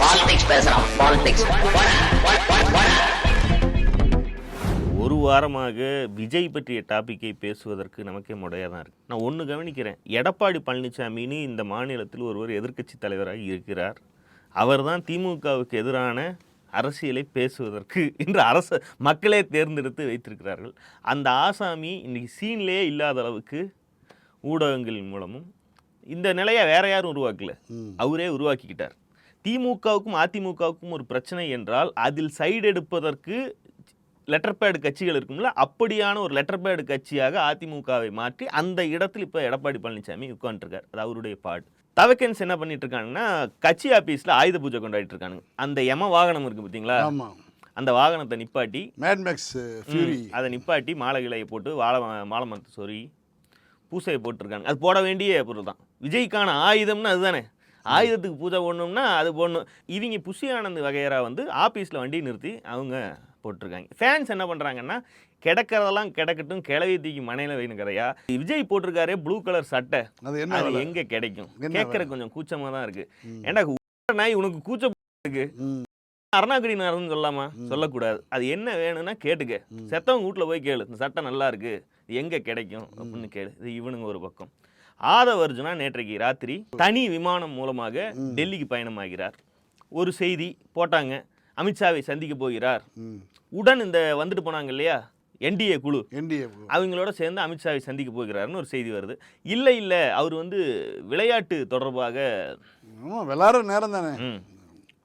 Politics பேசுறான் politics ஒரு வாரமாக விஜய் பற்றிய டாப்பிக்கை பேசுவதற்கு நமக்கே முடையாக தான் இருக்கு. நான் ஒன்று கவனிக்கிறேன். எடப்பாடி பழனிசாமின்னு இந்த மாநிலத்தில் ஒருவர் எதிர்க்கட்சி தலைவராக இருக்கிறார். அவர்தான் திமுகவுக்கு எதிரான அரசியலை பேசுவதற்கு இன்று அரச மக்களே தேர்ந்தெடுத்து வைத்திருக்கிறார்கள். அந்த ஆசாமி இன்னைக்கு சீன்லேயே இல்லாத அளவுக்கு ஊடகங்களின் மூலமும் இந்த நிலையை வேற யாரும் உருவாக்கல. அவரே உருவாக்கிக்கிட்டார். திமுகவுக்கும் அதிமுகவுக்கும் ஒரு பிரச்சனை என்றால் அதில் சைடு எடுப்பதற்கு லெட்டர் பேடு கட்சிகள் இருக்கும்ல அப்படியான ஒரு லெட்டர் பேடு கட்சியாக அதிமுகவை மாற்றி அந்த இடத்தில் இப்போ எடப்பாடி பழனிசாமி உட்காந்துருக்கார் அது அவருடைய பாடு. தவக்கன்ஸ் என்ன பண்ணிட்டு இருக்காங்கன்னா கட்சி ஆபீஸ்ல ஆயுத பூஜை கொண்டாடிட்டு இருக்கானுங்க அந்த யம வாகனம் இருக்கு பார்த்தீங்களா அந்த வாகனத்தை நிப்பாட்டி மேட்மேக்ஸ் ஃபியூரி அதை நிப்பாட்டி மாலை கிளையை போட்டு வாழை மாலை மரத்தை சொறி பூசையை போட்டிருக்காங்க அது போட வேண்டிய பொருள் தான் விஜய்க்கான ஆயுதம்னு அதுதானே. ஆயுதத்துக்கு பூஜை போடணும்னா அது போடணும். இவங்க புஷி ஆனந்த் வகையரா வந்து ஆஃபீஸில் வண்டி நிறுத்தி அவங்க போட்டிருக்காங்க. ஃபேன்ஸ் என்ன பண்ணுறாங்கன்னா கிடக்கிறதெல்லாம் கிடக்கட்டும் கிளவி தூக்கி மனையில் வைக்கணும் கதையா? விஜய் போட்டிருக்காரே ப்ளூ கலர் சட்டை. அது என்ன அது விலை? எங்கே கிடைக்கும்? கேட்கற கொஞ்சம் கூச்சமாக தான் இருக்கு. ஏன்டா ஊர நாய் உனக்கு கூச்சம் இருக்கு? அருணாகிரி நாரன்னு சொல்லாமா சொல்லக்கூடாது. அது என்ன வேணும்னா கேட்டுக்க. செத்தவங்க வீட்டில் போய் கேளு. இந்த சட்டை நல்லா இருக்கு. எங்கே கிடைக்கும்? அப்படின்னு கேளு. இது இவனுங்க ஒரு பக்கம். ஆதவ அர்ஜுனா நேற்றைக்கு ராத்திரி தனி விமானம் மூலமாக டெல்லிக்கு பயணமாகிறார். ஒரு செய்தி போட்டாங்க. அமித்ஷாவை சந்திக்க போகிறார். உடன் இந்த வந்துட்டு போனாங்க இல்லையா? என்டிஏ குழு. NDA அவங்களோட சேர்ந்து அமித்ஷாவை சந்திக்க போகிறாருன்னு ஒரு செய்தி வருது. இல்லை இல்லை அவர் வந்து விளையாட்டு தொடர்பாக ஆமா விளாட்ற நேரம் தானே.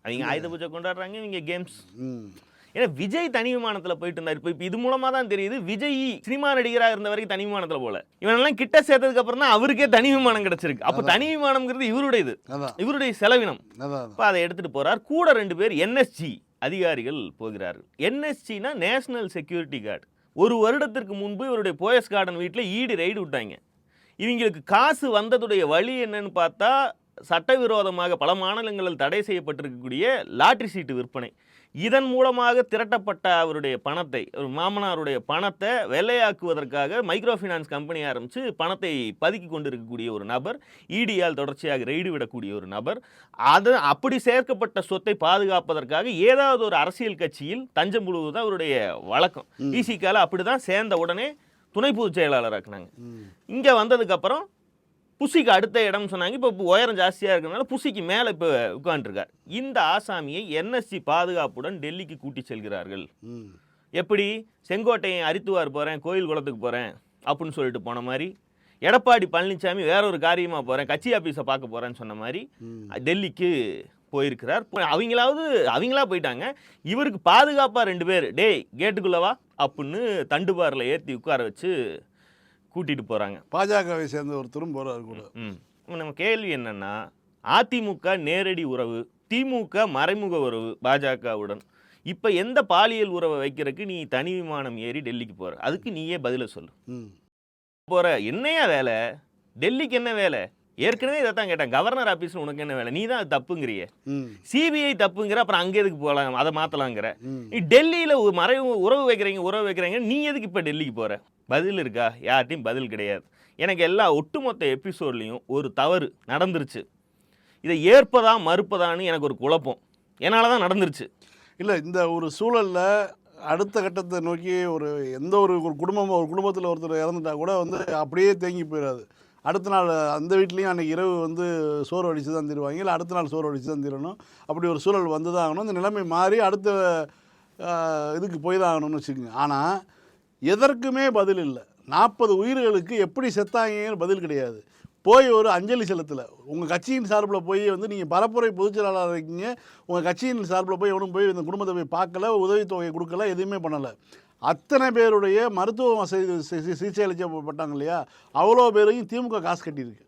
அவங்க ஆயுத பூஜை கொண்டாடுறாங்க இவங்க கேம்ஸ் ஏன்னா விஜய் தனி விமானத்தில் போயிட்டு இருந்தார். இப்போ இது மூலமாக தான் தெரியுது விஜய் சினிமா நடிகராக இருந்த வரைக்கும் தனி விமானத்தில் போல. இவனெல்லாம் கிட்ட சேர்த்ததுக்கு அப்புறம் தான் அவருக்கே தனி விமானம் கிடைச்சிருக்கு. அப்போ தனி விமானம்ங்கிறது இவருடையது. இவருடைய செலவினம். இப்போ அதை எடுத்துட்டு போறார். கூட ரெண்டு பேர் என்எஸ்ஜி அதிகாரிகள் போகிறார்கள். என்எஸ்ஜினா நேஷனல் செக்யூரிட்டி கார்டு ஒரு வருடத்திற்கு முன்பு இவருடைய போயஸ் கார்டன் வீட்டில் ஈடு ரைடு விட்டாங்க. இவங்களுக்கு காசு வந்ததுடைய வழி என்னன்னு பார்த்தா சட்டவிரோதமாக பல மாநிலங்களில் தடை செய்யப்பட்டிருக்கக்கூடிய லாட்ரி சீட்டு விற்பனை. இதன் மூலமாக திரட்டப்பட்ட அவருடைய பணத்தை ஒரு மாமனாருடைய பணத்தை வெள்ளையாக்குவதற்காக மைக்ரோ ஃபைனான்ஸ் கம்பெனி ஆரம்பித்து பணத்தை பதுக்கி கொண்டிருக்கக்கூடிய ஒரு நபர் இடியால் தொடர்ச்சியாக ரெய்டு விடக்கூடிய ஒரு நபர். அது அப்படி சேர்க்கப்பட்ட சொத்தை பாதுகாப்பதற்காக ஏதாவது ஒரு அரசியல் கட்சியில் தஞ்சம் புழுவது அவருடைய வழக்கம். இசிக்கால அப்படி தான் சேர்ந்த உடனே துணை பொதுச் செயலாளராக்குனாங்க ம். இங்கே வந்ததுக்கப்புறம் புசிக்கு அடுத்த இடம் சொன்னாங்க. இப்போ உயரம் ஜாஸ்தியாக இருக்கிறதுனால புசிக்கு மேலே இப்போ உட்காந்துருக்கார் இந்த ஆசாமியை என்எஸ்சி பாதுகாப்புடன் டெல்லிக்கு கூட்டி செல்கிறார்கள். எப்படி? செங்கோட்டையை அரித்துவார் போகிறேன் கோயில் குளத்துக்கு போகிறேன் அப்படின்னு சொல்லிட்டு போன மாதிரி. எடப்பாடி பழனிசாமி வேற ஒரு காரியமாக போகிறேன் கட்சி ஆஃபீஸை பார்க்க போகிறேன்னு சொன்ன மாதிரி. டெல்லிக்கு போயிருக்கிறார். அவங்களாவது அவங்களா போயிட்டாங்க. இவருக்கு பாதுகாப்பாக ரெண்டு பேர். டேய் கேட்டுக்குள்ளவா அப்படின்னு தண்டுபாரில் ஏற்றி உட்கார வச்சு கூட்டிகிட்டு போகிறாங்க பாஜகவை சேர்ந்த ஒருத்தரும் போறாரு கூட. நம்ம கேள்வி என்னன்னா அதிமுக நேரடி உறவு திமுக மறைமுக உறவு பாஜகவுடன். இப்போ எந்த பாலியல் உறவை வைக்கிறதுக்கு நீ தனி விமானம் ஏறி டெல்லிக்கு போற? அதுக்கு நீயே பதில சொல்லு. ம். போற. என்னையா வேலை? டெல்லிக்கு என்ன வேலை? ஏற்கனவே இதை தான் கேட்டேன் கவர்னர் ஆஃபீஸில் உனக்கு என்ன வேலை? நீ தான் அது தப்புங்கிறிய. சிபிஐ தப்புங்கிற அப்புறம் அங்கே எதுக்கு போகலாம் அதை மாற்றலாங்கிற நீ டெல்லியில் மறைவு உறவு வைக்கிறீங்க உறவு வைக்கிறீங்க நீ எதுக்கு இப்போ டெல்லிக்கு போகிற பதில் இருக்கா? யார்ட்டையும் பதில் கிடையாது. எனக்கு எல்லா ஒட்டுமொத்த எபிசோட்லேயும் ஒரு தவறு நடந்துருச்சு. இதை ஏற்பதா மறுப்பதான்னு எனக்கு ஒரு குழப்பம். என்னால் தான் நடந்துருச்சு. இல்லை இந்த ஒரு சூழல்ல அடுத்த கட்டத்தை நோக்கி ஒரு எந்த ஒரு ஒரு குடும்பம் ஒரு குடும்பத்தில் ஒருத்தர் இறந்துட்டா கூட வந்து அப்படியே தேங்கி போயிடாது அடுத்த நாள் அந்த வீட்லேயும் அன்றைக்கி இரவு வந்து சோறு அடித்து தான் தருவாங்க. இல்லை அடுத்த நாள் சோறு அடித்து தான் தரணும். அப்படி ஒரு சூழல் வந்து தான் ஆகணும். இந்த நிலைமை மாறி அடுத்த இதுக்கு போய் தான் ஆகணும்னு வச்சுக்கோங்க. ஆனால் எதற்குமே பதில் இல்லை. நாற்பது உயிர்களுக்கு எப்படி செத்தாங்கன்னு பதில் கிடையாது. போய் ஒரு அஞ்சலி செலுத்தலை. உங்கள் கட்சியின் சார்பில் போய் வந்து நீங்கள் பரப்புரை பொதுச்செயலாளராக இருக்கீங்க. உங்கள் கட்சியின் சார்பில் போய் எவனும் போய் இந்த குடும்பத்தை போய் பார்க்கல உதவித்தொகை கொடுக்கல எதுவுமே பண்ணலை. அத்தனை பேருடைய மருத்துவ வசதி சிகிச்சை அளிக்கப்பட்டாங்க இல்லையா? அவ்வளோ பேரையும் திமுக காசு கட்டியிருக்கு.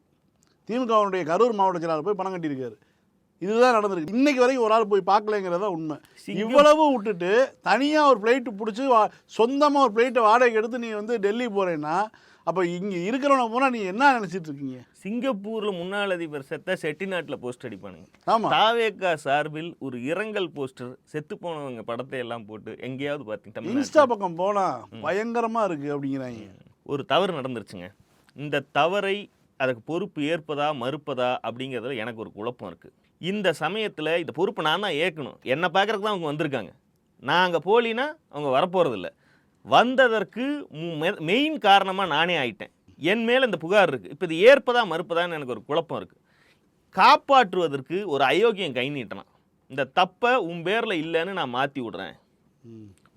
திமுகவுடைய கரூர் மாவட்ட செயலாளர் போய் பணம் கட்டியிருக்காரு. இதுதான் நடந்திருக்கு. இன்னைக்கு வரைக்கும் ஒரு ஆள் போய் பார்க்கலைங்கிறது தான் உண்மை. இவ்வளவு விட்டுட்டு தனியாக ஒரு ஃப்ளைட்டு பிடிச்சி சொந்தமாக ஒரு ஃப்ளைட்டை வாடகைக்கு எடுத்து நீ வந்து டெல்லி போகிறேன்னா அப்போ இங்கே இருக்கிறவனை போனால் நீ என்ன நினச்சிட்டு இருக்கீங்க? சிங்கப்பூரில் முன்னாள் அதிபர் செத்த செட்டிநாட்டில் போஸ்ட் அடிப்பானுங்க. ஆமாம் தாவேக்கா சார்பில் ஒரு இரங்கல் போஸ்டர் செத்து போனவங்க படத்தை எல்லாம் போட்டு எங்கேயாவது பார்த்தீங்க இன்ஸ்டா பக்கம் போனால் பயங்கரமாக இருக்குது அப்படிங்கிறாங்க. ஒரு தவறு நடந்துருச்சுங்க. இந்த தவறை அதுக்கு பொறுப்பு ஏற்பதா மறுப்பதா அப்படிங்கிறதுல எனக்கு ஒரு குழப்பம் இருக்குது இந்த சமயத்தில் இந்த பொறுப்பை நான் தான் ஏற்கணும். என்னை பார்க்கறதுக்கு தான் அவங்க வந்திருக்காங்க. நான் அங்கே போலினா அவங்க வரப்போகிறதில்ல வந்ததற்கு மெயின் காரணமாக நானே ஆயிட்டேன். என் மேலே இந்த புகார் இருக்குது இப்போ இது ஏற்பதா மறுப்பதான்னு எனக்கு ஒரு குழப்பம் இருக்குது காப்பாற்றுவதற்கு ஒரு அயோக்கியம் கை நீட்டலாம். இந்த தப்பை உன் பேரில் இல்லைன்னு நான் மாற்றி விடுறேன்.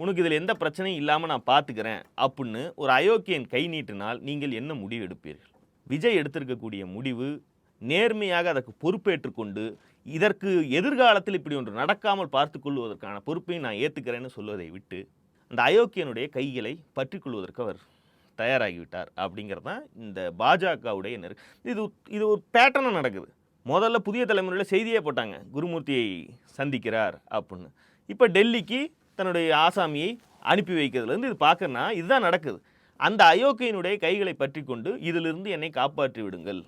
உனக்கு இதில் எந்த பிரச்சனையும் இல்லாமல் நான் பார்த்துக்கிறேன் அப்படின்னு ஒரு அயோக்கியன் கை நீட்டினால் நீங்கள் என்ன முடிவு எடுப்பீர்கள்? விஜய் எடுத்திருக்கக்கூடிய முடிவு நேர்மையாக அதற்கு பொறுப்பேற்றுக்கொண்டு இதற்கு எதிர்காலத்தில் இப்படி ஒன்று நடக்காமல் பார்த்துக் கொள்வதற்கான பொறுப்பை நான் ஏற்றுக்கிறேன்னு சொல்வதை விட்டு அந்த அயோக்கியனுடைய கைகளை பற்றிக்கொள்வதற்கு அவர் தயாராகிவிட்டார் அப்படிங்கிறது தான் இந்த பாஜகவுடைய நெரு இது இது ஒரு பேட்டர்னாக நடக்குது. முதல்ல புதிய தலைமுறையில் செய்தியே போட்டாங்க குருமூர்த்தியை சந்திக்கிறார் அப்படின்னு. இப்போ டெல்லிக்கு தன்னுடைய ஆசாமியை அனுப்பி வைக்கிறதுலேருந்து இது பார்க்கறனா இதுதான் நடக்குது. அந்த அயோக்கியனுடைய கைகளை பற்றி கொண்டு இதிலிருந்து என்னை காப்பாற்றி விடுங்கள்.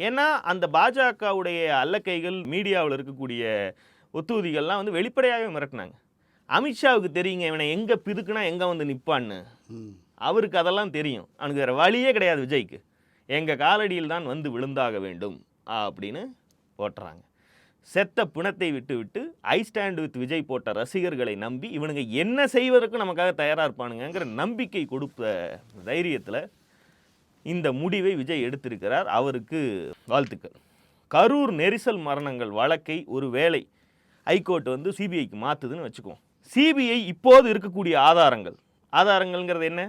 ஏன்னா அந்த பாஜகவுடைய அல்லக்கைகள் மீடியாவில் இருக்கக்கூடிய ஒத்துவதிகள்லாம் வந்து வெளிப்படையாகவே மிரட்டினாங்க. அமித்ஷாவுக்கு தெரியுங்க இவனை எங்கே பிதுக்குனா எங்கே வந்து நிற்பான்னு. அவருக்கு அதெல்லாம் தெரியும். அவனுக்கு வேறு வழியே கிடையாது விஜய்க்கு. எங்கள் காலடியில் தான் வந்து விழுந்தாக வேண்டும் அப்படின்னு போட்டுறாங்க. செத்த பிணத்தை விட்டு விட்டு ஐ ஸ்டாண்ட் வித் விஜய் போட்ட ரசிகர்களை நம்பி இவனுங்க என்ன செய்வதற்கும் நமக்காக தயாராக இருப்பானுங்கிற நம்பிக்கை கொடுத்த தைரியத்தில் இந்த முடிவை விஜய் எடுத்திருக்கிறார். அவருக்கு வாழ்த்துக்கள். கரூர் நெரிசல் மரணங்கள் வழக்கை ஒரு வேளை ஹைகோர்ட் வந்து சிபிஐக்கு மாற்றுதுன்னு வச்சுக்குவோம். சிபிஐ இப்போது இருக்கக்கூடிய ஆதாரங்கள். ஆதாரங்கள்ங்கிறது என்ன?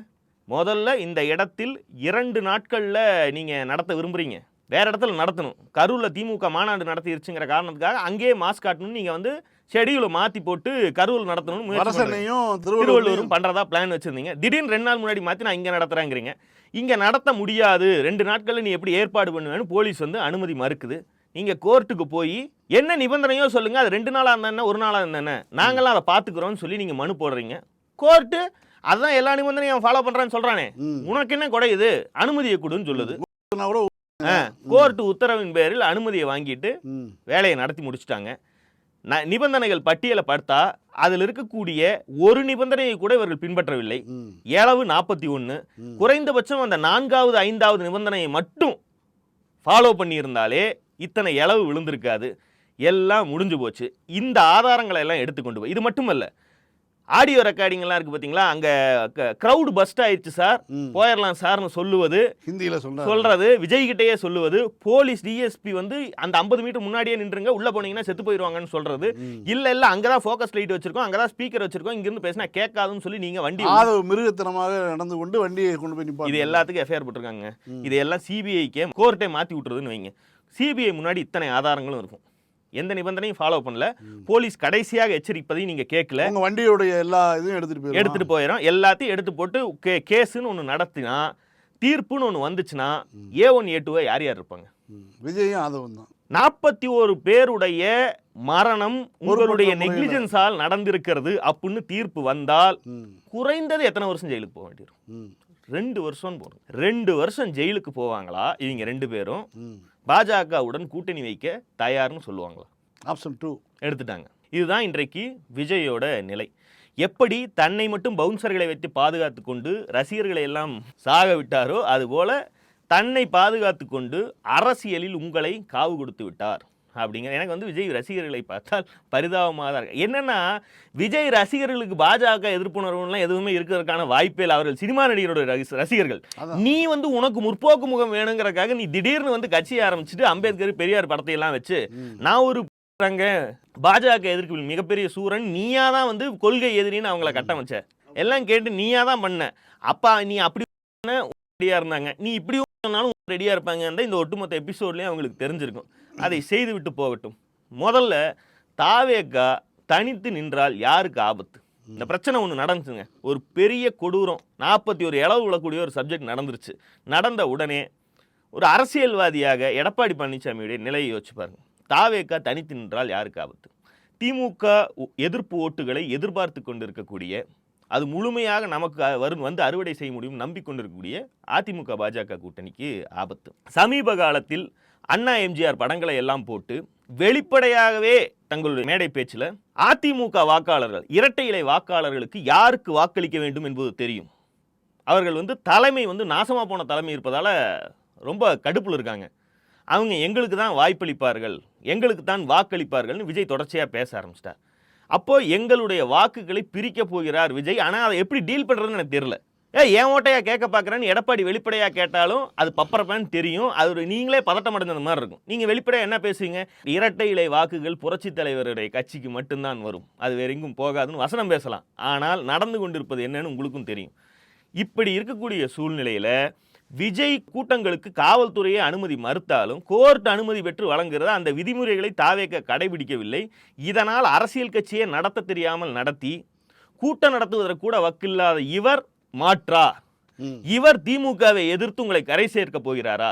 முதல்ல இந்த இடத்தில் இரண்டு நாட்களில் நீங்கள் நடத்த விரும்புகிறீங்க வேற இடத்துல நடத்தணும். கரூரில் திமுக மாநாடு நடத்திருச்சுங்கிற காரணத்துக்காக அங்கேயே மாஸ்க் காட்டணும்னு நீங்கள் வந்து ஷெடியூலை மாற்றி போட்டு கரூர் நடத்தணும்னு திருவள்ளூரும் பண்றதா பிளான் வச்சிருந்தீங்க. திடீர்னு ரெண்டு நாள் முன்னாடி மாத்தி நான் இங்க நடத்துறேங்கிறீங்க. இங்க நடத்த முடியாது. ரெண்டு நாட்கள்ல நீ எப்படி ஏற்பாடு பண்ணுவேன்னு போலீஸ் வந்து அனுமதி மறுக்குது. நீங்க கோர்ட்டுக்கு போய் என்ன நிபந்தனையோ சொல்லுங்க அது ரெண்டு நாளா இருந்தா என்ன, ஒரு நாளா இருந்தா என்ன நாங்களாம் அதை பாத்துக்கிறோம்னு சொல்லி நீங்க மனு போடுறீங்க கோர்ட்டு அதான் எல்லா நிபந்தனையும் அவன் ஃபாலோ பண்றான்னு சொல்றானே ம். உனக்கு என்ன குறையுது அனுமதியை கொடுன்னு சொல்லுது கோர்ட்டு உத்தரவின் பேரில் அனுமதியை வாங்கிட்டு. வேலையை நடத்தி முடிச்சிட்டாங்க நிபந்தனைகள் பட்டியலை பார்த்தா அதில் இருக்கக்கூடிய ஒரு நிபந்தனையை கூட இவர்கள் பின்பற்றவில்லை. ஏழவு நாற்பத்தி ஒன்று. குறைந்தபட்சம் அந்த நான்காவது ஐந்தாவது நிபந்தனையை மட்டும் ஃபாலோ பண்ணியிருந்தாலே இத்தனை இளவு விழுந்திருக்காது. எல்லாம் முடிஞ்சு போச்சு. இந்த ஆதாரங்களை எல்லாம் எடுத்துக்கொண்டு போய் இது மட்டுமல்ல ஆடியோ ரெக்கார்டிங்லாம் இருக்குது பார்த்தீங்களா அங்கே க்ரௌடு பஸ்ட் ஆயிடுச்சு சார். போயிடலாம் சார்னு சொல்லுவது ஹிந்தியில சொல்றாரு சொல்றது விஜய் கிட்டயே சொல்லுவது போலீஸ் டிஎஸ்பி வந்து அந்த ஐம்பது மீட்டர் முன்னாடியே நின்றுங்க உள்ள போனீங்கன்னா செத்து போயிருவாங்கன்னு சொல்றது. ம். இல்ல இல்ல அங்கதான் ஃபோக்கஸ் லைட் வச்சிருக்கோம் அங்கதான் ஸ்பீக்கர் வச்சிருக்கோம் இங்க இருந்து பேசினா கேட்காதுன்னு சொல்லி நீங்க வண்டி மிருகத்தனமாக நடந்து கொண்டு வண்டியை கொண்டு போய் இது எல்லாத்துக்கும் எஃப்ஐஆர் போட்டிருக்காங்க. இது எல்லாம் சிபிஐக்கே கோர்ட்டே மாத்தி விட்டுறதுன்னு வைங்க. சிபிஐ முன்னாடி இத்தனை ஆதாரங்களும் இருக்கும். எந்த நிபந்தனையும் ஃபாலோ பண்ணல. போலீஸ் கடைசியாக எச்சரிப்பதையும் நீங்க கேட்கல. வண்டியோடைய எல்லா இதுவும் எடுத்துட்டு போயிடும் எடுத்துட்டு போயிடும் எல்லாத்தையும் எடுத்து போட்டு கே கேஸுன்னு ஒன்று நடத்தினா தீர்ப்புன்னு ஒன்று வந்துச்சுன்னா ஏ ஒன் ஏ டூவை யார் யார் இருப்பாங்க? விஜயும் ஆதவன் தான். நாற்பத்தி ஒரு பேருடைய மரணம் உங்களுடைய. நெக்லிஜென்ஸால் நடந்திருக்கிறது அப்படின்னு தீர்ப்பு வந்தால். குறைந்தது எத்தனை வருஷம் ஜெயிலுக்கு போக வேண்டியிருக்கும். ரெண்டு வருஷம் போகும் ரெண்டு வருஷம் ஜெயிலுக்கு போவாங்களா? இவங்க ரெண்டு பேரும். பாஜகவுடன் கூட்டணி வைக்க தயார்னு சொல்லுவாங்களா? ஆப்ஷன் டூ எடுத்துட்டாங்க. இதுதான் இன்றைக்கு விஜயோட நிலை. எப்படி தன்னை மட்டும் பவுன்சர்களை வைத்து பாதுகாத்து கொண்டு ரசிகர்களை எல்லாம் சாக விட்டாரோ அதுபோல தன்னை பாதுகாத்து கொண்டு அரசியலில் உங்களை காவு கொடுத்து விட்டார். அப்படிங்கிற எனக்கு வந்து விஜய் ரசிகர்களை பார்த்தால் பரிதாபமாக தான் இருக்கு. என்னன்னா விஜய் ரசிகர்களுக்கு பாஜக எதிர்ப்புணர்வுலாம் எதுவுமே இருக்கிறதுக்கான வாய்ப்பே இல்லை அவர்கள் சினிமா நடிகரோட ரசி- ரசிகர்கள். நீ வந்து உனக்கு முற்போக்கு முகம் வேணுங்கிறக்காக நீ திடீர்னு வந்து கட்சியை ஆரம்பிச்சுட்டு அம்பேத்கர் பெரியார் படத்தை எல்லாம் வச்சு. நான் ஒரு பாஜக எதிர்க்கு மிகப்பெரிய சூரன் நீயா தான் வந்து கொள்கை எதிரின்னு அவங்கள கட்டமைச்ச. எல்லாம் கேட்டு நீயா தான் பண்ண. அப்பா நீ அப்படி ரெடியாக இருந்தாங்க. நீ இப்படி சொன்னாலும் ரெடியாக இருப்பாங்க இந்த ஒட்டுமொத்த எபிசோட்லேயே அவங்களுக்கு தெரிஞ்சிருக்கும். அதை செய்து விட்டு போகட்டும். முதல்ல தாவேக்கா தனித்து நின்றால் யாருக்கு ஆபத்து? இந்த பிரச்சனை ஒன்று நடந்துச்சுங்க. ஒரு பெரிய கொடூரம் நாற்பத்தி ஒரு இளவு விழக்கூடிய ஒரு சப்ஜெக்ட் நடந்துருச்சு. நடந்த உடனே ஒரு அரசியல்வாதியாக எடப்பாடி பழனிசாமியுடைய நிலையை யோசிச்சு பாருங்க. தாவேக்கா தனித்து நின்றால் யாருக்கு ஆபத்து? திமுக உ- எதிர்ப்பு ஓட்டுகளை எதிர்பார்த்து கொண்டிருக்கக்கூடிய அது முழுமையாக நமக்கு வரும் வந்து அறுவடை செய்ய முடியும் நம்பிக்கொண்டிருக்கக்கூடிய அதிமுக பாஜக கூட்டணிக்கு ஆபத்து. சமீப காலத்தில் அண்ணா எம்ஜிஆர் படங்களை எல்லாம் போட்டு வெளிப்படையாகவே தங்களுடைய மேடை பேச்சில் அதிமுக வாக்காளர்கள் இரட்டை இலை வாக்காளர்களுக்கு யாருக்கு வாக்களிக்க வேண்டும் என்பது தெரியும். அவர்கள் வந்து தலைமை வந்து நாசமாக போன தலைமை இருப்பதால் ரொம்ப கடுப்பில் இருக்காங்க. அவங்க எங்களுக்கு தான் வாய்ப்பளிப்பார்கள் எங்களுக்கு தான் வாக்களிப்பார்கள்னு விஜய் தொடர்ச்சியாக பேச ஆரம்பிச்சிட்டார். அப்போ எங்களுடைய வாக்குகளை பிரிக்க போகிறார் விஜய். ஆனால் அதை எப்படி டீல் பண்ணுறதுன்னு எனக்கு தெரியல. ஏ ஏன் ஓட்டையா கேட்க பார்க்குறேன்னு எடப்பாடி வெளிப்படையாக கேட்டாலும் அது பப்பரப்பான்னு தெரியும். அது ஒரு நீங்களே பதட்டம் அடைஞ்சது மாதிரி இருக்கும். நீங்கள் வெளிப்படையாக என்ன பேசுவீங்க? இரட்டை இலை வாக்குகள் புரட்சித் தலைவருடைய கட்சிக்கு மட்டும்தான் வரும். அது வேற எங்கும் போகாதுன்னு வசனம் பேசலாம். ஆனால் நடந்து கொண்டிருப்பது என்னன்னு உங்களுக்கும் தெரியும். இப்படி இருக்கக்கூடிய சூழ்நிலையில் விஜய் கூட்டங்களுக்கு காவல்துறையே அனுமதி மறுத்தாலும் கோர்ட் அனுமதி பெற்று வழங்குகிறத அந்த விதிமுறைகளை தாவேக்க கடைபிடிக்கவில்லை. இதனால் அரசியல் கட்சியை நடத்த தெரியாமல் நடத்தி கூட்டம் நடத்துவதற்கு கூட வக்கில்லாத இவர் மாற்றா. இவர் திமுகவை எதிர்த்து உங்களை கரை சேர்க்க போகிறாரா?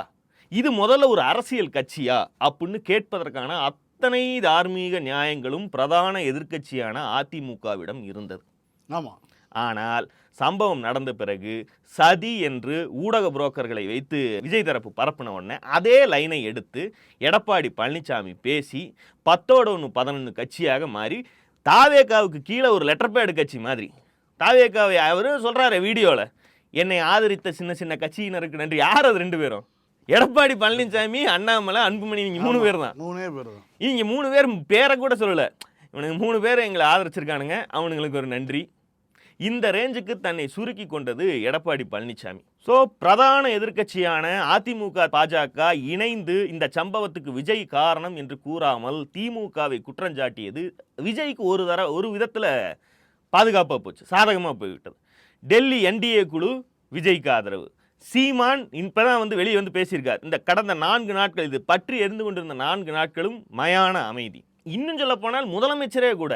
இது முதல்ல ஒரு அரசியல் கட்சியா? அப்படின்னு கேட்பதற்கான அத்தனை தார்மீக நியாயங்களும் பிரதான எதிர்க்கட்சியான அதிமுகவிடம் இருந்தது. ஆமாம் ஆனால் சம்பவம் நடந்த பிறகு சதி என்று ஊடக புரோக்கர்களை வைத்து விஜய் தரப்பு பரப்பின உடனே அதே லைனை எடுத்து எடப்பாடி பழனிசாமி பேசி பத்தோட ஒன்று பதினொன்று கட்சியாக மாறி தாவேக்காவுக்கு கீழே ஒரு லெட்டர் பேடு கட்சி மாதிரி. தாவேக்காவை அவர் சொல்கிறாரு வீடியோவில் என்னை ஆதரித்த சின்ன சின்ன கட்சியினருக்கு நன்றி. யார் அது ரெண்டு பேரும்? எடப்பாடி பழனிசாமி அண்ணாமலை அன்புமணி நீங்கள் மூணு பேர் தான். மூணே பேர் தான். இவங்க மூணு பேர் பேரை கூட சொல்லலை. இவனுங்க மூணு பேர் எங்களை ஆதரிச்சிருக்கானுங்க. அவனுங்களுக்கு ஒரு நன்றி. இந்த ரேஞ்சுக்கு தன்னை சுருக்கி கொண்டது எடப்பாடி பழனிசாமி ஸோ பிரதான எதிர்க்கட்சியான அதிமுக பாஜக இணைந்து இந்த சம்பவத்துக்கு விஜய் காரணம் என்று கூறாமல் திமுகவை குற்றஞ்சாட்டியது விஜய்க்கு ஒரு தர ஒரு விதத்தில் பாதுகாப்பாக போச்சு சாதகமாக போய்விட்டது. டெல்லி என்டிஏ குழு விஜய்க்கு ஆதரவு. சீமான் இப்பதான் வந்து வெளியே வந்து பேசியிருக்கார். இந்த கடந்த நான்கு நாட்கள் இது பற்றி எரிந்து கொண்டிருந்த நான்கு நாட்களும் மயான அமைதி. இன்னும் சொல்ல போனால் முதலமைச்சரே கூட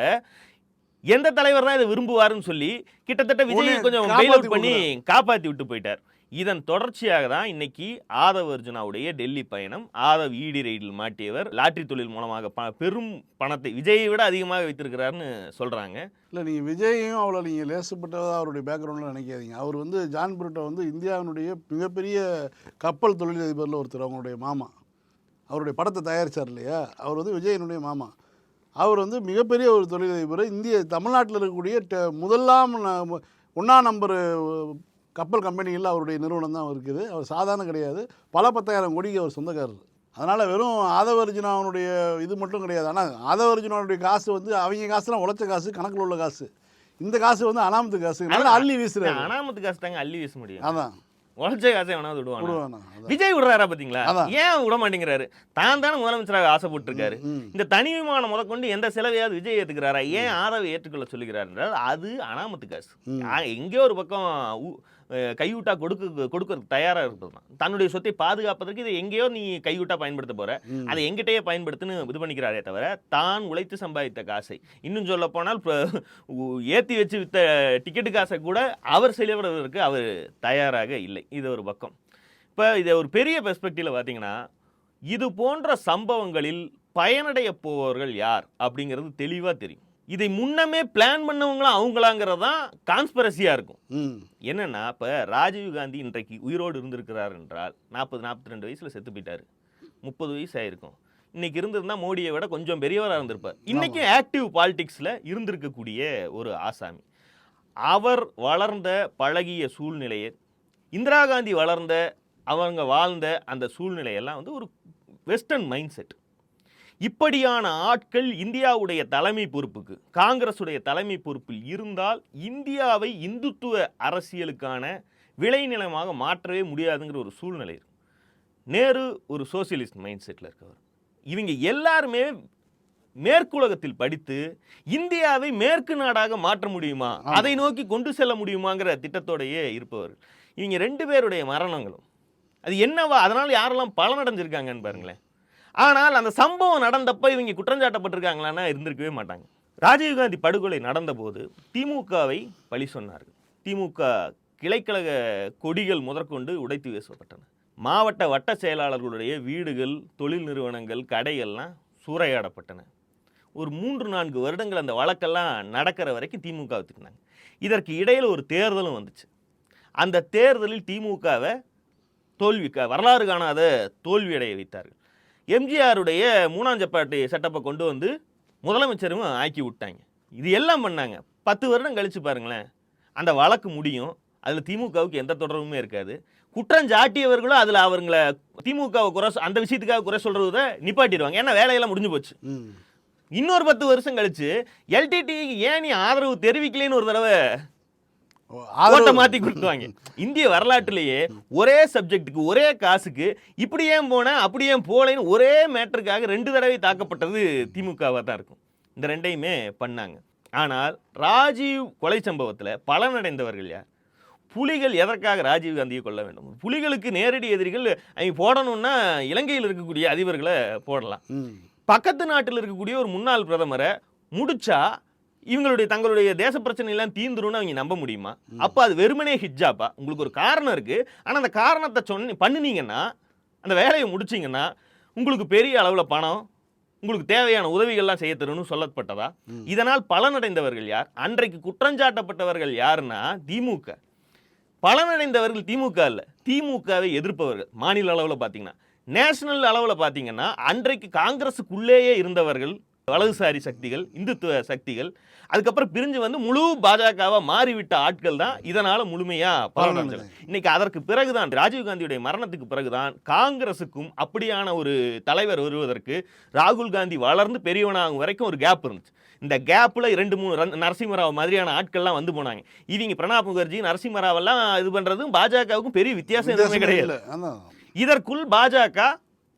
எந்த தலைவர் தான் இதை விரும்புவாருன்னு சொல்லி கிட்டத்தட்ட விஜய் கொஞ்சம் பெயில் அவுட் பண்ணி காப்பாற்றி விட்டு போயிட்டார். இதன் தொடர்ச்சியாக தான் இன்னைக்கு ஆதவ் அர்ஜுனாவுடைய டெல்லி பயணம் ஆதவ் ஈடி ரெய்டில் மாட்டியவர் லாட்டரி தொழில் மூலமாக ப பெரும் பணத்தை விஜயை விட அதிகமாக வைத்திருக்கிறாருன்னு சொல்றாங்க. இல்லை நீங்கள் விஜயையும் அவ்வளோ நீங்கள் லேசப்பட்டதாக அவருடைய பேக்ரவுண்டில் நினைக்காதீங்க. அவர் வந்து ஜான் புருட்டோ வந்து இந்தியாவினுடைய மிகப்பெரிய கப்பல் தொழிலதிபரில் ஒருத்தர் அவங்களுடைய மாமா. அவருடைய படத்தை தயாரித்தார் இல்லையா? அவர் வந்து விஜயனுடைய மாமா. அவர் வந்து மிகப்பெரிய ஒரு தொழிலதிபர். இந்திய தமிழ்நாட்டில் இருக்கக்கூடிய டெ- முதலாம் ஒண்ணா நம்பர் கப்பல் கம்பெனிகளில் அவருடைய நிறுவனம் தான் இருக்குது. அவர் சாதாரண கிடையாது. பல பத்தாயிரம் கோடிக்கு அவர் சொந்தக்காரர். அதனால் வெறும் ஆதவர்ஜுனாவனுடைய இது மட்டும் கிடையாது. ஆனால் ஆதவர்ஜுனாவுடைய காசு வந்து அவங்க காசுலாம் உழைச்ச காசு கணக்கில் உள்ள காசு. இந்த காசு வந்து அனாமத்து காசு. அள்ளி வீசுறாரு. அனாமத்து காசு தாங்க அள்ளி வீச முடியும். அதான். உழைச்ச காசை வேணாவது விடுவாங்க விஜய் விடுறாரா பாத்தீங்களா. ஏன் விட மாட்டேங்கிறாரு? தான் தானே முதலமைச்சராக ஆசைப்பட்டிருக்காரு. ம். இந்த தனி விமானம் முதற்கொண்டு எந்த செலவையாவது விஜய் ஏத்துக்கிறாரா? ஏன் ஆதரவை ஏற்றுக்கொள்ள சொல்லுகிறார் என்றால் அது அனாமத்து காசு. எங்கேயோ ஒரு பக்கம் கையூட்டா கொடுக்க கொடுக்கறதுக்கு தயாரா இருப்பது தான். தன்னுடைய சொத்தை பாதுகாப்பதற்கு இதை எங்கேயோ நீ கையூட்டா பயன்படுத்த போற. அதை எங்கிட்டயே பயன்படுத்துன்னு இது பண்ணிக்கிறாரே தவிர தான் உழைத்து சம்பாதித்த காசை. இன்னும் சொல்ல போனால் ஏற்றி வச்சு வித்த டிக்கெட்டு காசை கூட அவர் செலவிடுவதற்கு அவர் தயாராக இல்லை. இது ஒரு பக்கம். இப்போ இதை ஒரு பெரிய பெர்ஸ்பெக்டிவில் பார்த்தீங்கன்னா இது போன்ற சம்பவங்களில் பயனடைய போவர்கள் யார்? அப்படிங்கிறது தெளிவாக தெரியும். இதை முன்னமே பிளான் பண்ணவங்களும் அவங்களாங்கிறது தான் கான்ஸ்பரசியாக இருக்கும் என்னன்னா இப்போ ராஜீவ் காந்தி இன்றைக்கு உயிரோடு இருந்திருக்கிறார் என்றால் நாற்பது நாற்பத்தி ரெண்டு வயசில் செத்து போயிட்டாரு. முப்பது வயசு ஆயிருக்கும். இன்னைக்கு இருந்திருந்தா மோடியை விட கொஞ்சம் பெரியவராக இருந்திருப்பார். இன்னைக்கு ஆக்டிவ் பாலிடிக்ஸில் இருந்திருக்கக்கூடிய ஒரு ஆசாமி. அவர் வளர்ந்த பழகிய சூழ்நிலையை இந்திரா காந்தி வளர்ந்த அவங்க வாழ்ந்த அந்த சூழ்நிலையெல்லாம் வந்து ஒரு வெஸ்டர்ன் மைண்ட் செட் இப்படியான ஆட்கள் இந்தியாவுடைய தலைமை பொறுப்புக்கு காங்கிரசுடைய தலைமை பொறுப்பில் இருந்தால் இந்தியாவை இந்துத்துவ அரசியலுக்கான விளைநிலமாக மாற்றவே முடியாதுங்கிற ஒரு சூழ்நிலை இருக்கு நேரு ஒரு சோசியலிஸ்ட் மைண்ட் செட்டில் இருக்கவர். இவங்க எல்லாருமே மேற்குலகத்தில் படித்து இந்தியாவை மேற்கு நாடாக மாற்ற முடியுமா? அதை நோக்கி கொண்டு செல்ல முடியுமாங்கிற திட்டத்தோடையே இருப்பவர்கள். இவங்க ரெண்டு பேருடைய மரணங்களும் அது என்னவா? அதனால் யாரெல்லாம் பலனடைஞ்சிருக்காங்கன்னு பாருங்களேன். ஆனால் அந்த சம்பவம் நடந்தப்போ இவங்க குற்றஞ்சாட்டப்பட்டிருக்காங்களான்னா இருந்திருக்கவே மாட்டாங்க. ராஜீவ்காந்தி படுகொலை நடந்தபோது திமுகவை பழி சொன்னார்கள். திமுக கிளைக்கழக கொடிகள் முதற்கொண்டு உடைத்து வீசப்பட்டன. மாவட்ட வட்ட செயலாளர்களுடைய வீடுகள் தொழில் நிறுவனங்கள் கடைகள்லாம் சூறையாடப்பட்டன. ஒரு மூன்று நான்கு வருடங்கள் அந்த வழக்கெல்லாம் நடக்கிற வரைக்கும் திமுக திட்டினாங்க இதற்கு இடையில் ஒரு தேர்தலும் வந்துச்சு. அந்த தேர்தலில் திமுகவை தோல்வி வரலாறு காணாத தோல்வி அடைய வைத்தார்கள். எம்ஜிஆருடைய மூணாஞ்சப்பாட்டு செட்டப்பை கொண்டு வந்து முதலமைச்சரும் ஆக்கி விட்டாங்க. இது எல்லாம் பண்ணாங்க. பத்து வருடம் கழிச்சு பாருங்களேன். அந்த வழக்கு முடியும். அதில் திமுகவுக்கு எந்த தொடர்புமே இருக்காது. குற்றம் சாட்டியவர்களும் அதில் அவங்கள திமுகவை குறை அந்த விஷயத்துக்காக குறை சொல்றத நிப்பாட்டிடுவாங்க. ஏன்னா வேலையெல்லாம் முடிஞ்சு போச்சு. இன்னொரு பத்து வருஷம் கழிச்சு எல்டிடிக்கு ஏன் நீ ஆதரவு தெரிவிக்கலைன்னு ஒரு தடவை ஓட்ட மாத்தி கொடுத்துவாங்க இந்திய வரலாற்றிலேயே ஒரே சப்ஜெக்ட்டுக்கு ஒரே காசுக்கு இப்படி ஏன் போன அப்படி ஏன் போலேன்னு ஒரே மேட்டருக்காக ரெண்டு தடவை தாக்கப்பட்டது திமுகவாக தான் இருக்கும். இந்த ரெண்டையுமே பண்ணாங்க. ஆனால் ராஜீவ் கொலை சம்பவத்தில் பலனடைந்தவர்கள் யார்? புலிகள் எதற்காக ராஜீவ் காந்தியை கொல்ல வேண்டும்? புலிகளுக்கு நேரடி எதிரிகள் அவங்க போடணும்னா இலங்கையில் இருக்கக்கூடிய அதிபர்களை போடலாம். பக்கத்து நாட்டில் இருக்கக்கூடிய ஒரு முன்னாள் பிரதமரை முடிச்சா இவங்களுடைய தங்களுடைய தேச பிரச்சனை எல்லாம் தீந்துரும்னு அவங்க நம்ப முடியுமா? அப்போ அது வெறுமனே ஹிஜாப்பா உங்களுக்கு ஒரு காரணம் இருக்கு. ஆனால் அந்த காரணத்தை சொன்ன பண்ணுனீங்கன்னா அந்த வேலையை முடிச்சீங்கன்னா உங்களுக்கு பெரிய அளவில் பணம் உங்களுக்கு தேவையான உதவிகள்லாம் செய்ய தரும்னு சொல்லப்பட்டதா? இதனால் பலனடைந்தவர்கள் யார்? அன்றைக்கு குற்றஞ்சாட்டப்பட்டவர்கள் யாருன்னா திமுக. பலனடைந்தவர்கள் திமுக இல்ல திமுகவை எதிர்ப்பவர்கள். மாநில அளவில் பார்த்தீங்கன்னா நேஷனல் அளவில் பார்த்தீங்கன்னா அன்றைக்கு காங்கிரஸுக்குள்ளேயே இருந்தவர்கள் வலதுசாரி சக்திகள் இந்துத்துவ சக்திகள் அதுக்கப்புறம் பிரிஞ்சு வந்து முழு பாஜகவா மாறிவிட்ட ஆட்கள் தான் இதனால முழுமையா பலனடைஞ்சது இன்னைக்கு அதற்கு பிறகுதான் ராஜீவ்காந்தியுடைய மரணத்துக்கு பிறகுதான் காங்கிரசுக்கும் அப்படியான ஒரு தலைவர் வருவதற்கு ராகுல் காந்தி வளர்ந்து பெரியவனாகும் வரைக்கும் ஒரு கேப் இருந்துச்சு. இந்த கேப்ல இரண்டு மூணு நரசிம்மராவ் மாதிரியான ஆட்கள்லாம் வந்து போனாங்க. இவங்க பிரணாப் முகர்ஜி நரசிம்மராவெல்லாம் இது பண்றதும் பாஜகவுக்கும் பெரிய வித்தியாசம் எதுவுமே கிடையாது. இதற்குள் பாஜக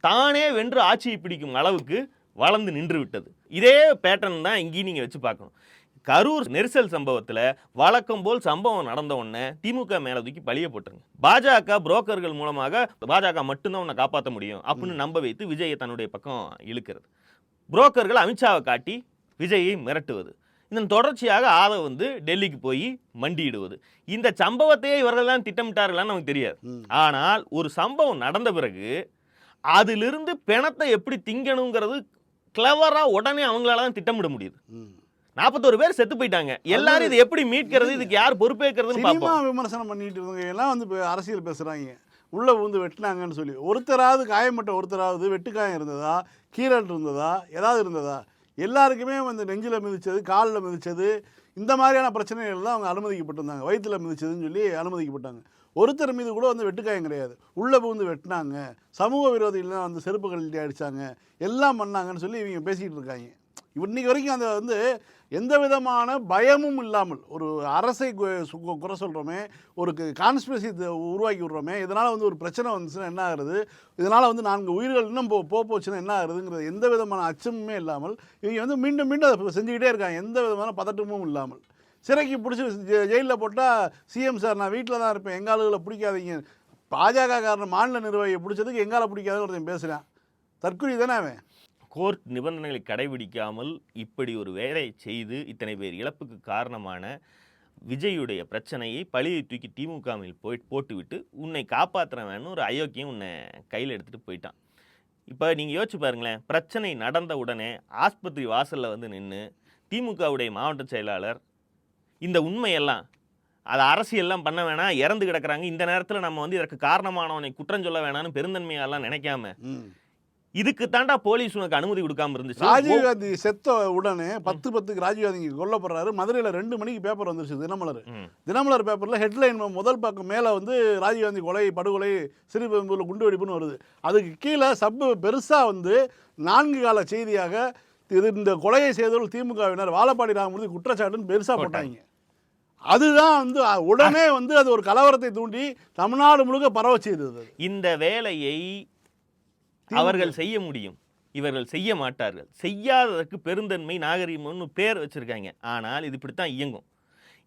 தானே வென்று ஆட்சியை பிடிக்கும் அளவுக்கு வளர்ந்து நின்று விட்டது. இதே பேட்டர்ன் தான் இங்கேயும் நீங்க வச்சு பார்க்கணும். கரூர் நெரிசல் சம்பவத்துல வழக்கம் போல் சம்பவம் நடந்த உடனே திமுக மேல தூக்கி பழிய போட்டுருங்க. பாஜக புரோக்கர்கள் மூலமாக பாஜக மட்டும்தான் உன்னை காப்பாற்ற முடியும் அப்படின்னு நம்ப வைத்து விஜயை தன்னுடைய பக்கம் இழுக்கிறது. புரோக்கர்கள் அமித்ஷாவை காட்டி விஜயை மிரட்டுவது. இதன் தொடர்ச்சியாக ஆதவ் வந்து டெல்லிக்கு போய் மண்டியிடுவது. இந்த சம்பவத்தையே இவர்கள் தான் திட்டமிட்டார்களான்னு நமக்கு தெரியாது. ஆனால் ஒரு சம்பவம் நடந்த பிறகு அதிலிருந்து பிணத்தை எப்படி திங்கணுங்கிறது கிளவரா உடனே அவங்களால தான் திட்டமிட முடியுது. நாற்பத்தோரு பேர் செத்து போயிட்டாங்க. எல்லாரும் இது எப்படி மீட்கிறது? இதுக்கு யார் பொறுப்பேற்கிறதுன்னு பார்ப்போம். விமர்சனம் பண்ணிட்டு இருந்தவங்க எல்லாம் வந்து அரசியல் பேசுகிறாங்க உள்ளே வந்து வெட்டினாங்கன்னு சொல்லி. ஒருத்தராவது காயம்பட்ட ஒருத்தராவது வெட்டுக்காயம் இருந்ததா? கீரல் இருந்ததா? ஏதாவது இருந்ததா? எல்லாருக்குமே வந்து நெஞ்சில் மிதிச்சது காலில் மிதிச்சது இந்த மாதிரியான பிரச்சனைகள் தான் அவங்க அனுமதிக்கப்பட்டிருந்தாங்க. வயிற்றில் மிதிச்சதுன்னு சொல்லி அனுமதிக்கப்பட்டாங்க. ஒருத்தர் மீது கூட வந்து வெட்டுக்காயம் கிடையாது. உள்ளே புகுந்து வெட்டினாங்க. சமூக விரோதிகள்லாம் வந்து செருப்பு கழட்டி அடித்தாங்க எல்லாம் பண்ணாங்கன்னு சொல்லி இவங்க பேசிக்கிட்டு இருக்காங்க. இன்னைக்கு வரைக்கும் அந்த வந்து எந்த விதமான பயமும் இல்லாமல் ஒரு அரசை குறை சொல்கிறோமே ஒரு கான்ஸ்பிரசி உருவாக்கி விட்றோமே இதனால் வந்து ஒரு பிரச்சனை வந்துச்சுன்னா என்ன ஆகுறது? இதனால் வந்து நான்கு உயிர்கள் இன்னும் போ போ போச்சுன்னா என்ன ஆகுதுங்கிறது எந்த விதமான அச்சமுமே இல்லாமல் இவங்க வந்து மீண்டும் மீண்டும் அதை செஞ்சுக்கிட்டே இருக்காங்க. எந்த விதமான பதட்டமும் இல்லாமல். சிறைக்கு பிடிச்சி ஜெயிலில் போட்டால் சிஎம் சார் நான் வீட்டில் தான் இருப்பேன். எங்கள் ஆளுகளை பிடிக்காதீங்க. பாஜக காரணம் மாநில நிர்வாகியை பிடிச்சதுக்கு எங்கால பிடிக்காதுன்னு ஒருத்தன் பேசுகிறான் தற்கொலை தானே அவன்? கோர்ட் நிபந்தனைகளை கடைபிடிக்காமல் இப்படி ஒரு வேலையை செய்து இத்தனை பேர் இழப்புக்கு காரணமான விஜயுடைய பிரச்சனையை பழியை தூக்கி திமுக மேல் போய் போட்டுவிட்டு உன்னை காப்பாற்றுறவன் ஒரு அயோக்கியம் உன்னை கையில் எடுத்துகிட்டு போயிட்டான். இப்போ நீங்கள் யோசிச்சு பாருங்களேன். பிரச்சனை நடந்த உடனே ஆஸ்பத்திரி வாசலில் வந்து நின்று திமுகவுடைய மாவட்ட செயலாளர் இந்த உண்மையெல்லாம் அதை அரசியல்லாம் பண்ண வேணாம் இறந்து கிடக்குறாங்க. இந்த நேரத்தில் நம்ம வந்து இதற்கு காரணமானவனை குற்றம் சொல்ல வேணாம்னு பெருந்தன்மையெல்லாம் நினைக்காம இதுக்கு தாண்டா போலீஸ் உனக்கு அனுமதி கொடுக்காம இருந்துச்சு. ராஜீவ்காந்தி செத்த உடனே பத்து பத்துக்கு ராஜீவ்காந்தி கொல்லப்படுறாரு. மதுரையில் ரெண்டு மணிக்கு பேப்பர் வந்துருச்சு தினமலர். தினமலர் பேப்பரில் ஹெட்லைன் முதல் பக்கம் மேலே வந்து ராஜீவ்காந்தி கொலை படுகொலை சிறுபெரும்பூரில் குண்டு வெடிப்புன்னு வருது. அதுக்கு கீழே சப்பு பெருசாக வந்து நான்கு கால செய்தியாக இது இந்த கொலையை செய்தவர்கள் திமுகவினர் வாழப்பாடி ராமமூர்த்தி குற்றச்சாட்டுன்னு பெருசாக போட்டாங்க. அதுதான் வந்து உடனே வந்து அது ஒரு கலவரத்தை தூண்டி தமிழ்நாடு முழுக்க பரவ செய்தது. இந்த வேலையை அவர்கள் செய்ய முடியும். இவர்கள் செய்ய மாட்டார்கள். செய்யாததற்கு பெருந்தன்மை நாகரிகம்னு பேர் வச்சிருக்காங்க. ஆனால் இது இப்படித்தான் இயங்கும்.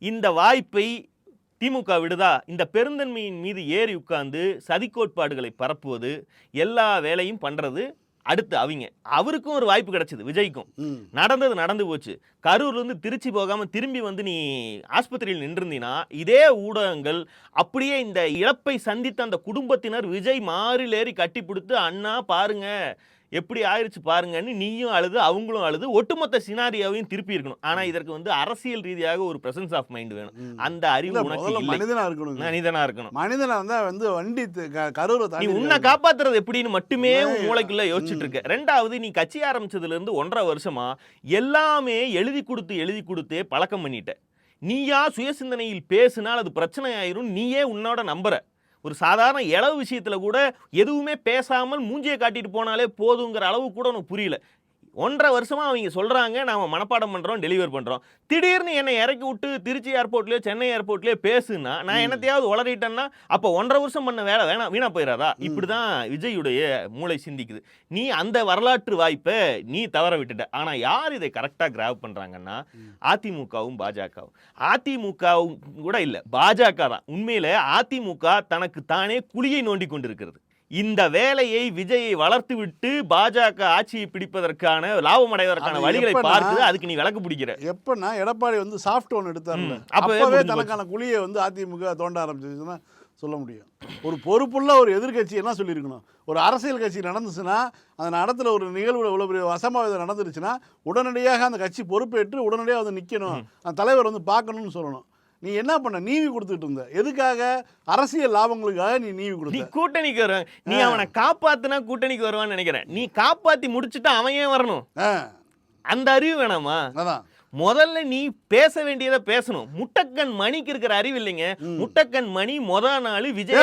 இந்த வாய்ப்பை திமுக விடுதா? இந்த பெருந்தன்மையின் மீது ஏறி உட்கார்ந்து சதிக்கோட்பாடுகளை பரப்புவது எல்லா வேலையும் பண்றது அடுத்து அவங்க. அவருக்கும் ஒரு வாய்ப்பு கிடைச்சது விஜய்க்கும். நடந்தது நடந்து போச்சு. கரூர்ல இருந்து திருச்சி போகாம திரும்பி வந்து நீ ஆஸ்பத்திரியில் நின்றிருந்தீனா இதே ஊடகங்கள் அப்படியே இந்த இழப்பை சந்தித்த அந்த குடும்பத்தினர் விஜய் மாறிலேறி கட்டி பிடித்து அண்ணா பாருங்க எப்படி ஆயிருச்சு பாருங்கன்னு நீயும் அழுது அவங்களும் அழுது ஒட்டுமொத்த சினாரியாவையும் திருப்பி இருக்கணும். ஆனா இதற்கு வந்து அரசியல் ரீதியாக ஒரு பிரசன்ஸ் ஆஃப் மைண்ட் வேணும். அந்த அறிவு மனிதனா இருக்கணும் மனிதனா இருக்கணும். மனிதனா இருந்தா வந்து வண்டி கரூரை நீ உன்னை காப்பாத்துறது எப்படின்னு மட்டுமே மூளைக்குள்ள யோசிச்சுட்டு இருக்க. ரெண்டாவது நீ கட்சி ஆரம்பிச்சதுல இருந்து ஒன்றரை வருஷமா எல்லாமே எழுதி கொடுத்து எழுதி கொடுத்தே பழக்கம் பண்ணிட்ட. நீயா சுயசிந்தனையில் பேசினால் அது பிரச்சனை ஆயிரும் நீயே உன்னோட நம்புற. ஒரு சாதாரண இளவு விஷயத்தில் கூட எதுவுமே பேசாமல் மூஞ்சியை காட்டிட்டு போனாலே போதுங்கிற அளவு கூட உனக்கு புரியல. ஒன்றரை வருஷமா அவங்க சொல்றாங்க நாம மனப்பாடம் பண்றோம் டெலிவர் பண்றோம். திடீர்னு என்னை இறக்கி விட்டு திருச்சி ஏர்போர்ட்லயோ சென்னை ஏர்போர்ட்லயோ பேசுனா நான் என்னத்தையாவது உளறிட்டேன்னா அப்போ ஒன்றரை வருஷம் பண்ண வேலை வேணா வீணா போயிடாதா இப்படிதான் விஜயுடைய மூளை சிந்திக்குது. நீ அந்த வரலாற்று வாய்ப்பை நீ தவற விட்டுட்ட. ஆனா யார் இதை கரெக்டா கிராப் பண்றாங்கன்னா அதிமுகவும் பாஜகவும். அதிமுகவும் கூட இல்ல பாஜக தான். உண்மையில அதிமுக தனக்கு தானே குழியை நோண்டி கொண்டிருக்கிறது. இந்த வேலையை விஜயை வளர்த்து விட்டு பாஜக ஆட்சியை பிடிப்பதற்கான லாபம் அடைவதற்கான வழிகளை பார்க்குது அதுக்கு நீ விளக்கு பிடிக்கிற. எப்பன்னா எடப்பாடி வந்து சாஃப்ட் ஒன் எடுத்தார்ல. ம், அப்பவே தனக்கான குழியை வந்து அதிமுக தோண்ட ஆரம்பிச்சிச்சுன்னா சொல்ல முடியும். ஒரு பொறுப்புள்ள ஒரு எதிர்க்கட்சி என்ன சொல்லியிருக்கணும்? ஒரு அரசியல் கட்சி நடந்துச்சுன்னா அந்த நடத்துல ஒரு நிகழ்வு இவ்வளோ பெரிய அசம்பாவிதம் நடந்துருச்சுன்னா உடனடியாக அந்த கட்சி பொறுப்பேற்று உடனடியாக வந்து நிற்கணும் அந்த தலைவர் வந்து பார்க்கணும்னு சொல்லணும். நீ என்ன பண்ண? நீவி கொடுத்துட்டு இருந்த. எதுக்காக? அரசியல் லாபங்களுக்காக நீ நீவி நீ கொடுத்த கூட்டணிக்கு வர நீ அவனை காப்பாத்துனா கூட்டணிக்கு வருவான்னு நினைக்கிறேன். நீ காப்பாத்தி முடிச்சுட்டு அவன் ஏன் வரணும்? அந்த அறிவு வேணாமா? அதான். முதல்ல நீ பேச வேண்டியதை பேசணும். முட்டக்கன் மணிக்கு இருக்கிற அறிவு இல்லைங்க. முட்டக்கன் மணி முத நாள் விஜய்.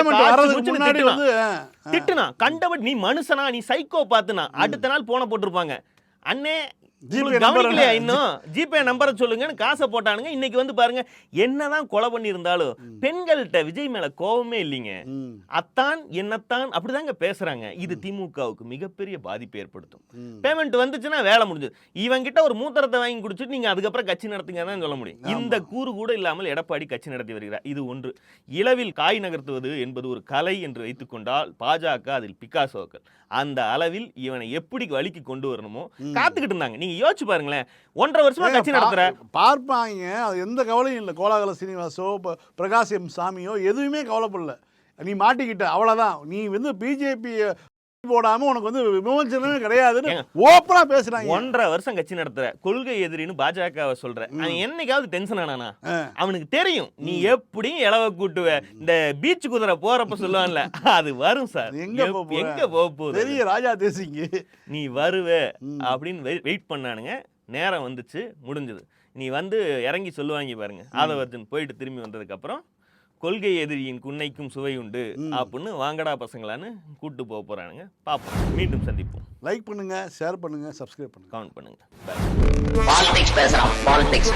திட்டுனா. கண்டபடி நீ மனுஷனா நீ சைக்கோ பாத்துனா. அடுத்த நாள் போன போட்டிருப்பாங்க. அண்ணே கவனிக்கலையா? இன்னும்? ஜிபே நம்பரை சொல்லுங்கன்னு காசை போட்டானுங்க. இன்னைக்கு வந்து பாருங்க என்னதான் கொலை பண்ணியிருந்தாலும் பெண்கள்கிட்ட விஜய் மேல கோவமே இல்லைங்க. அத்தான் என்னத்தான் அப்படிதாங்க பேசுறாங்க. இது திமுகவுக்கு மிகப்பெரிய பாதிப்பு ஏற்படுத்தும். பேமெண்ட் வந்துச்சுன்னா வேலை முடிஞ்சது இவங்கிட்ட ஒரு மூத்திரத்தை வாங்கி குடிச்சிட்டு நீங்க அதுக்கப்புறம் கட்சி நடத்துங்க தான் சொல்ல முடியும். இந்த கூறு கூட இல்லாமல் எடப்பாடி கட்சி நடத்தி வருகிறார். இது ஒன்று. இளவில் காய் நகர்த்துவது என்பது ஒரு கலை என்று வைத்துக்கொண்டால் பாஜக அதில் பிகாசோக்கள். அந்த அளவில் இவனை எப்படி வழிக்கு கொண்டு வரணுமோ காத்துக்கிட்டு இருந்தாங்க. நீங்க யோசிச்சு பாருங்களேன். ஒன்றரை வருஷமா கட்சி நடத்துற. பார்ப்பாங்க. அது எந்த கவலையும் இல்லை. கோலாகல சீனிவாசோ பிரகாஷ் எம் சாமியோ எதுவுமே கவலைப்படல. நீ மாட்டிக்கிட்ட. அவ்வளவுதான். நீ வந்து பிஜேபி போடாம உனக்கு வந்து விமர்சனமே கிடையாதுன்னு. ஓப்பனா பேசுறாங்க. ஒன்றரை வருஷம் கட்சி நடத்துற கொள்கை எதிரின்னு பாஜகவை சொல்ற. அவன் என்னைக்காவது டென்ஷன் ஆனானா. அவனுக்கு தெரியும். நீ எப்படியும் இளவ கூட்டுவ? இந்த பீச் குதிரை போறப்ப சொல்லுவான்ல. அது வரும் சார். எங்க? எங்க போக போகுது? பெரிய ராஜா தேசிங்க. நீ வருவ அப்படின்னு வெயிட் பண்ணானுங்க. நேரம் வந்துச்சு முடிஞ்சது. நீ வந்து இறங்கி சொல்லுவாங்க பாருங்க. ஆதவர்ஜன் போயிட்டு திரும்பி வந்ததுக்கு அப்புறம் கொள்கை எதிரியின் குன்னைக்கும் சுவை உண்டு. அப்படின்னு வாங்கடா பசங்களான்னு கூட்டு போக போறானுங்க. பார்ப்போம் மீண்டும் சந்திப்போம். லைக் பண்ணுங்க ஷேர் பண்ணுங்க சப்ஸ்கிரைப் பண்ணுங்க. கவுண்ட் பண்ணுங்க. Politics politics